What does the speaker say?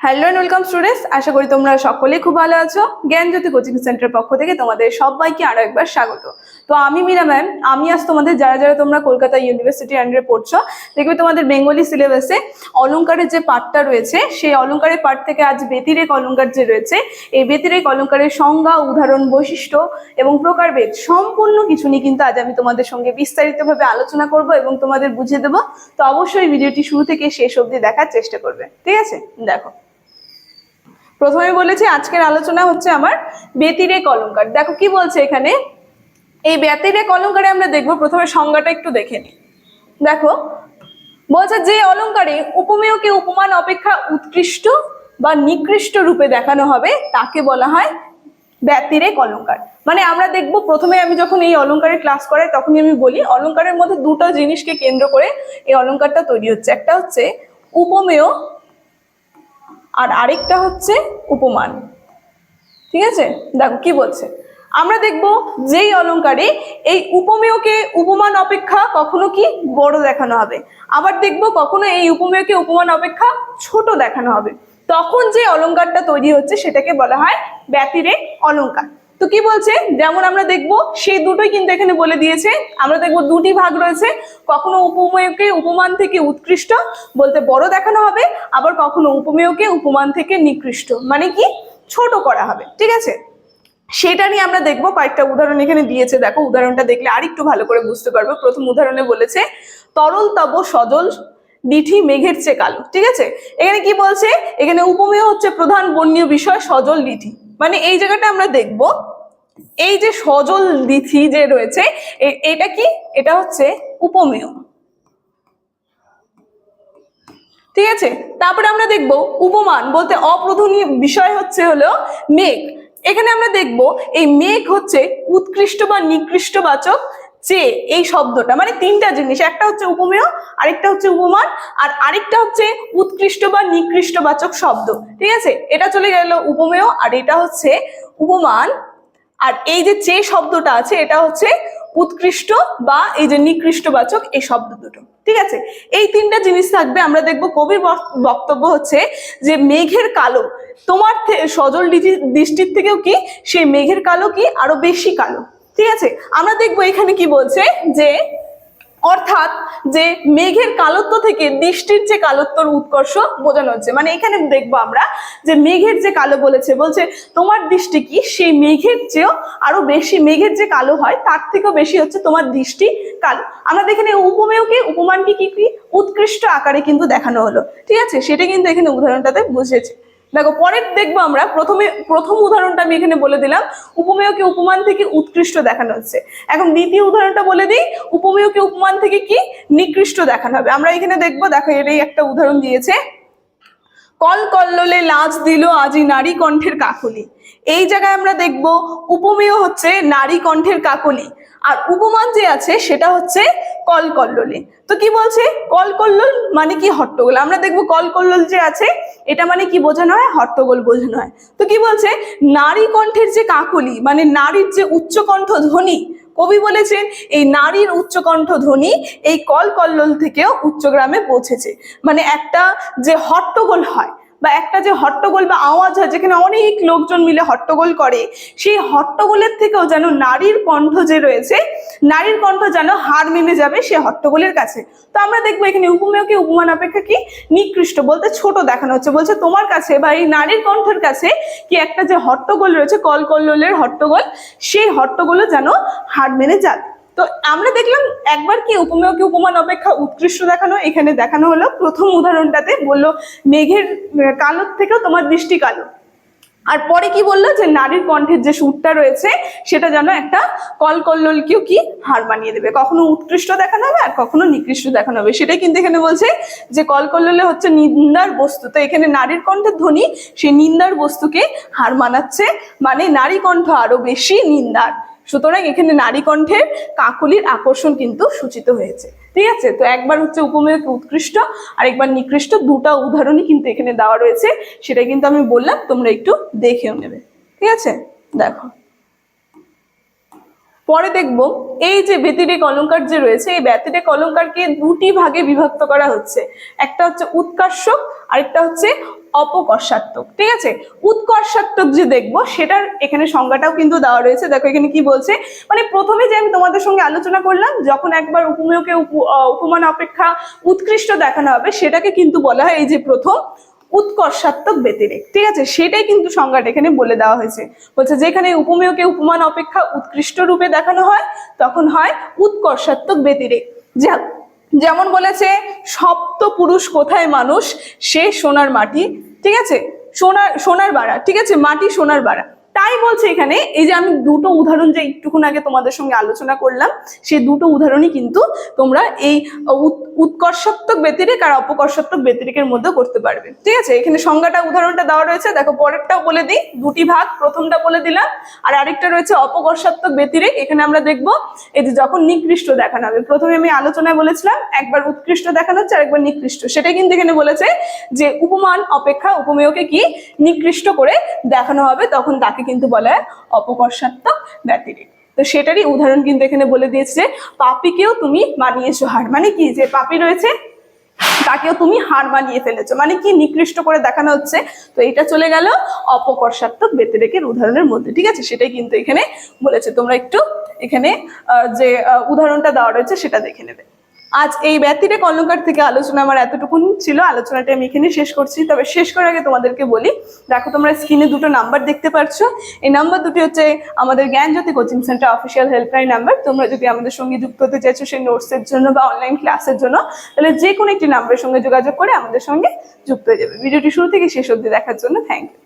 Hello and welcome students আশা করি তোমরা সকলেই খুব ভালো আছো। জ্ঞানজ্যোতি কোচিং সেন্টারের পক্ষ থেকে তোমাদের সবাইকে আরও একবার স্বাগত। তো আমি মীরা ম্যাম আমি আজ তোমাদের যারা যারা তোমরা কলকাতা ইউনিভার্সিটি আন্ডারে পড়ছো, দেখবে তোমাদের বেঙ্গলি সিলেবাসে অলংকারের যে পার্টটা রয়েছে, সেই অলংকারের পার্ট থেকে আজ ব্যতিরেক অলংকার যে রয়েছে, এই ব্যতিরেক অলঙ্কারের সংজ্ঞা, উদাহরণ, বৈশিষ্ট্য এবং প্রকারভেদ সম্পূর্ণ কিছু নিয়ে কিন্তু আজ আমি তোমাদের সঙ্গে বিস্তারিতভাবে আলোচনা করব এবং তোমাদের বুঝিয়ে দেবো। তো অবশ্যই ভিডিওটি শুরু থেকে শেষ অবধি দেখার চেষ্টা করবে। ঠিক আছে? দেখো। প্রথমে বলেছি, আজকের আলোচনা হচ্ছে আমার ব্যতিরেক অলংকার দেখো কি বলছে এখানে? এই ব্যতিরেক অলংকারে আমরা দেখব, প্রথমে সংজ্ঞাটা একটু দেখে নিই দেখো, বলছে যে অলংকারে উপমেয়কে উপমান, অপেক্ষা উৎকৃষ্ট বা নিকৃষ্ট রূপে দেখানো হবে, তাকে বলা হয় ব্যতিরেক অলংকার মানে আমরা দেখব, প্রথমে আমি যখন এই অলংকারের ক্লাস করাই, তখনই আমি বলি অলংকারের মধ্যে দুটো জিনিসকে কেন্দ্র করে এই অলংকারটা তৈরি হচ্ছে। একটা হচ্ছে উপমেয় আর আরেকটা হচ্ছে উপমান। ঠিক আছে? দেখো কি বলছে? আমরা দেখব যেই অলঙ্কারে এই উপমেয়কে উপমান অপেক্ষা কখনো কি বড় দেখানো হবে। আবার দেখব কখনো এই উপমেয়কে উপমান অপেক্ষা ছোট দেখানো হবে। তখন যে অলঙ্কারটা তৈরি হচ্ছে সেটাকে বলা হয় ব্যতিরেক অলংকার তো কি বলছে? যেমন আমরা দেখব সেই দুটোই কিন্তু এখানে বলে দিয়েছে। আমরা দেখব দুটি ভাগ রয়েছে। কখনো উপমেয়কে উপমান থেকে উৎকৃষ্ট বলতে বড় দেখানো হবে, আবার কখনো উপমেয়কে উপমান থেকে নিকৃষ্ট। মানে কি? ছোট করা হবে। ঠিক আছে? সেটা নিয়ে আমরা দেখব। কয়েকটা উদাহরণ এখানে দিয়েছে। দেখো, উদাহরণটা দেখলে আর একটু ভালো করে বুঝতে পারব। প্রথম উদাহরণে বলেছে, তরল তব সজল দিঠি মেঘের চেয়ে কালো। ঠিক আছে? এখানে কি বলছে? এখানে উপমেয় হচ্ছে প্রধান বর্ণীয় বিষয় সজল দিঠি মানে এই জায়গাটা আমরা দেখব। এই যে সজল দিথি যে রয়েছে এটা কি? এটা হচ্ছে উপমেয়। ঠিক আছে? তারপরে আমরা দেখব উপমান বলতে অপ্রধনী বিষয় হচ্ছে হলো মেঘ। এখানে আমরা দেখব এই মেঘ হচ্ছে উৎকৃষ্ট বা নিকৃষ্ট বাচক যে এই শব্দটা মানে তিনটা জিনিস, একটা হচ্ছে উপমেয়, আরেকটা হচ্ছে উপমান, আর আরেকটা হচ্ছে উৎকৃষ্ট বা নিকৃষ্ট বাচক শব্দ, ঠিক আছে? এটা চলে গেল উপমেয়, আর এটা হচ্ছে উপমান, আর এই যে চে শব্দটা আছে, এটা হচ্ছে উৎকৃষ্ট বা এই যে নিকৃষ্টবাচক, এই শব্দ দুটো, ঠিক আছে? এই তিনটা জিনিস থাকবে, আমরা দেখব কবির বক- বক্তব্য হচ্ছে যে মেঘের কালো, তোমার সজল দৃষ্টি- দৃষ্টির থেকেও কি, সেই মেঘের কালো কি, আরও বেশি কালো। ঠিক আছে? আমরা দেখব এখানে কি বলছে যে, অর্থাৎ যে মেঘের কালত্ব থেকে দৃষ্টির যে কালত্বর উৎকর্ষ বোঝানো হচ্ছে। মানে এখানে দেখব আমরা যে মেঘের যে কালো বলেছে, বলছে তোমার দৃষ্টি কি? সেই মেঘের চেয়েও আরও বেশি মেঘের যে কালো হয়, তার থেকেও বেশি হচ্ছে তোমার দৃষ্টি কালো। আমরা এখানে উপমেয়কে উপমানকে কি কি? উৎকৃষ্ট আকারে কিন্তু দেখানো হলো। ঠিক আছে? সেটা কিন্তু এখানে উদাহরণটাতে বুঝেছে। দেখো, পরের দেখব আমরা। প্রথমে, প্রথম উদাহরণটা আমি এখানে বলে দিলাম। উপমেয়কে উপমান থেকে উৎকৃষ্ট দেখানো হচ্ছে। এখন দ্বিতীয় উদাহরণটা বলে দিই। উপমেয়কে উপমান থেকে কি? নিকৃষ্ট দেখানো হবে। আমরা এখানে দেখব, দেখো, এটাই একটা উদাহরণ দিয়েছে। কল কল্লোলে লাজ দিল আজি নারী কণ্ঠের কাকলি। এই জায়গায় আমরা দেখব, উপমেয় হচ্ছে নারী কণ্ঠের কাকলি। আর উপমান যে আছে, সেটা হচ্ছে কল কল্লোলে তো কি বলছে? কল কল্লোল মানে কি হট্টগোল? আমরা দেখব কল কল্লোল যে আছে, এটা মানে কি বোঝানো হয়? হট্টগোল বোঝানো হয়। তো কি বলছে? নারী কণ্ঠের যে কাকলি মানে নারীর যে উচ্চকণ্ঠ ধ্বনি, কবি বলেছেন, এই নারীর উচ্চকণ্ঠ ধ্বনি এই কল কল্লোল থেকেও উচ্চগ্রামে পৌঁছেছে। মানে একটা যে হট্টগোল হয় বা একটা যে হট্টগোল বা আওয়াজ হয়, যেখানে অনেক লোকজন মিলে হট্টগোল করে, সেই হট্টগোলের থেকেও যেন নারীর কণ্ঠ যে রয়েছে, নারীর কণ্ঠ যেন হার মেনে যাবে সে হট্টগোলের কাছে। তো আমরা দেখব এখানে উপমেয়কে উপমান অপেক্ষা কি? নিকৃষ্ট বলতে ছোট দেখানো হচ্ছে। বলছে, তোমার কাছে বা এই নারীর কণ্ঠের কাছে কি একটা যে হট্টগোল রয়েছে, কলকল্লোলের হট্টগোল, সেই হট্টগোলও যেন হার মেনে যাবে তো আমরা দেখলাম একবার কি উপমেয়কে উপমান অপেক্ষা উৎকৃষ্ট দেখানো, এখানে দেখানো হলো। প্রথম উদাহরণটাতে বলল, মেঘের কালোর থেকেও তোমার দৃষ্টি কালো। আর পরে কি বলল যে, নারীর কণ্ঠের যে সুরটা রয়েছে, সেটা যেন একটা কল কল্লোলকেও কি হার মানিয়ে দেবে। কখনো উৎকৃষ্ট দেখানো হবে আর কখনো নিকৃষ্ট দেখানো হবে। সেটাই কিন্তু এখানে বলছে যে কল কল্লোলে হচ্ছে নিন্দার বস্তু। তো এখানে নারীর কণ্ঠের ধ্বনি সেই নিন্দার বস্তুকে হার মানাচ্ছে। মানে নারী কণ্ঠ আরও বেশি নিন্দার। সুতরাং এখানে নারী কণ্ঠের কাকলির আকর্ষণ কিন্তু সূচিত হয়েছে। ঠিক আছে? তো একবার হচ্ছে উপমেয় উৎকৃষ্ট আর একবার নিকৃষ্ট, দুটা উদাহরণই কিন্তু এখানে দেওয়া রয়েছে। সেটা কিন্তু আমি বললাম, তোমরা একটু দেখেও নেবে। ঠিক আছে? দেখো। পরে দেখব, এই যে ব্যতিরেক অলঙ্কার যে রয়েছে, এই ব্যতিরেক অলঙ্কারকে দুটি ভাগে বিভক্ত করা হচ্ছে। একটা হচ্ছে উৎকর্ষক আরেকটা হচ্ছে অপকর্ষাত্মক, ঠিক আছে? উৎকর্ষাত্মক যে দেখব, সেটার এখানে সংজ্ঞাটাও কিন্তু দেওয়া রয়েছে। দেখো, এখানে কি বলছে? মানে প্রথমে যে আমি তোমাদের সঙ্গে আলোচনা করলাম, যখন একবার উপমেয়কে উপ- উপমান অপেক্ষা উৎকৃষ্ট দেখানো হবে, সেটাকে কিন্তু বলা হয় এই যে প্রথম উৎকর্ষাত্মক ব্যতিরেক, ঠিক আছে? সেটাই কিন্তু সংজ্ঞাটা এখানে বলে দেওয়া হয়েছে। বলছে, যেখানে উপমেয়কে উপমান অপেক্ষা উৎকৃষ্ট রূপে দেখানো হয়, তখন হয় উৎকর্ষাত্মক ব্যতিরেক। যেমন বলেছে, সপ্ত পুরুষ কোথায় মানুষ? সে সোনার মাটি ঠিক আছে? সোনার সোনার বাড়া ঠিক আছে? মাটি সোনার বাড়া। তাই বলছে এখানে, এই যে আমি দুটো উদাহরণ যে একটুক্ষণ আগে তোমাদের সঙ্গে আলোচনা করলাম সেই দুটো উদাহরণই কিন্তু তোমরা এই উৎ- উৎকর্ষাত্মক ব্যতিরেক আর অপকর্ষাত্মক ব্যতিরেকের মধ্যে করতে পারবে। ঠিক আছে? এখানে সংজ্ঞাটা, উদাহরণটা দেওয়া রয়েছে। দেখো, পরেরটাও বলে দিই। দুটি ভাগ, প্রথমটা বলে দিলাম। আর আরেকটা রয়েছে অপকর্ষাত্মক ব্যতিরেক। এখানে আমরা দেখব, এই যে যখন নিকৃষ্ট দেখানো হবে, প্রথমে আমি আলোচনায় বলেছিলাম, একবার উৎকৃষ্ট দেখানো হচ্ছে আর একবার নিকৃষ্ট। সেটা কিন্তু এখানে বলেছে যে, উপমান, অপেক্ষা, উপমেয়কে কি নিকৃষ্ট করে দেখানো হবে, তখন তাকে কিন্তু বলা হয় অপকর্ষাত্মক ব্যতিরেক। তো সেটারই উদাহরণ কিন্তু এখানে বলে দিয়েছে যে পাপিকেও তুমি মানিয়েছো হার মানে কি? যে পাপি রয়েছে, তাকেও তুমি হার মানিয়ে ফেলেছো। মানে কি? নিকৃষ্ট করে দেখানো হচ্ছে। তো এটা চলে গেল অপকর্ষাত্মক ব্যতিরেকের উদাহরণের মধ্যে। ঠিক আছে? সেটাই কিন্তু এখানে বলেছে। তোমরা একটু এখানে যে উদাহরণটা দেওয়া রয়েছে সেটা দেখে নেবে। আজ এই ব্যতিরেক অলঙ্কার থেকে আলোচনা আমার এতটুকুন ছিল। আলোচনাটা আমি এখানে শেষ করছি। তবে শেষ করার আগে তোমাদেরকে বলি, দেখো তোমরা স্ক্রিনে দুটো নাম্বার দেখতে পাচ্ছ এই নাম্বার দুটি হচ্ছে আমাদের Gyanjyoti coaching centre official helpline number তোমরা যদি আমাদের সঙ্গে যুক্ত হতে চাইছো সেই নোটসের জন্য বা অনলাইন ক্লাসের জন্য, তাহলে যে কোনো একটি নাম্বারের সঙ্গে যোগাযোগ করে আমাদের সঙ্গে যুক্ত হয়ে যাবে। ভিডিওটি শুরু থেকে শেষ অবধি দেখার জন্য থ্যাংক ইউ